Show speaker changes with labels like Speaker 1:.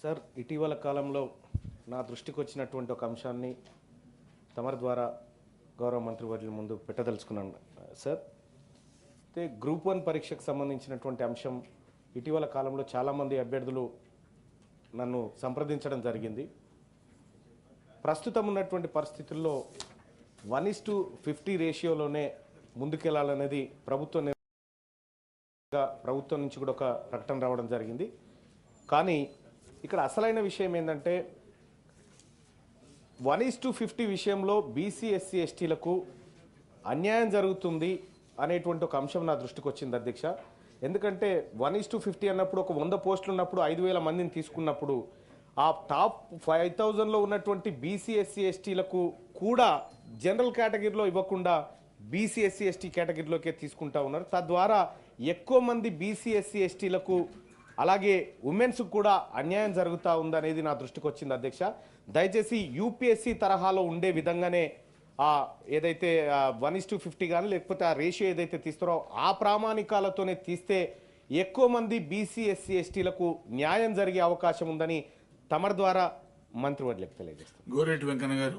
Speaker 1: Sir ఇటీవల కాలంలో నా దృష్టికి వచ్చినటువంటి ఒక అంశాన్ని తమరి ద్వారా గౌరవ మంత్రివర్యుల ముందు పెట్టదలుచుకున్నాను. సార్ అయితే గ్రూప్ వన్ పరీక్షకు సంబంధించినటువంటి అంశం ఇటీవల కాలంలో చాలామంది అభ్యర్థులు నన్ను సంప్రదించడం జరిగింది. ప్రస్తుతం ఉన్నటువంటి పరిస్థితుల్లో వన్ ఇస్ టు ఫిఫ్టీ రేషియోలోనే ముందుకెళ్ళాలనేది ప్రభుత్వ ప్రభుత్వం నుంచి కూడా ఒక ప్రకటన రావడం జరిగింది. కానీ ఇక్కడ అసలైన విషయం ఏంటంటే వన్ ఈస్ టు ఫిఫ్టీ విషయంలో బీసీ ఎస్సీ ఎస్టీలకు అన్యాయం జరుగుతుంది అనేటువంటి ఒక అంశం నా దృష్టికి వచ్చింది అధ్యక్ష. ఎందుకంటే వన్ ఈస్ టు ఫిఫ్టీ అన్నప్పుడు ఒక వంద పోస్టులు ఉన్నప్పుడు ఐదు వేల మందిని తీసుకున్నప్పుడు ఆ టాప్ ఫైవ్ థౌజండ్లో ఉన్నటువంటి బీసీ ఎస్సీ ఎస్టీలకు కూడా జనరల్ కేటగిరీలో ఇవ్వకుండా బీసీ ఎస్సీ ఎస్టీ కేటగిరీలోకే తీసుకుంటా ఉన్నారు. తద్వారా ఎక్కువ మంది బీసీ ఎస్సీ ఎస్టీలకు అలాగే ఉమెన్స్ కూడా అన్యాయం జరుగుతూ ఉందనేది నా దృష్టికి వచ్చింది అధ్యక్ష. దయచేసి యూపీఎస్సీ తరహాలో ఉండే విధంగానే ఆ ఏదైతే వన్ ఇస్ టు ఫిఫ్టీ కానీ లేకపోతే ఆ రేషియో ఏదైతే తీస్తారో ఆ ప్రామాణికాలతోనే తీస్తే ఎక్కువ మంది బీసీ ఎస్సీ ఎస్టీలకు న్యాయం జరిగే అవకాశం ఉందని తమర్ ద్వారా మంత్రివర్యులకు తెలియజేస్తారు
Speaker 2: గోరెడ్డి వెంకన్న గారు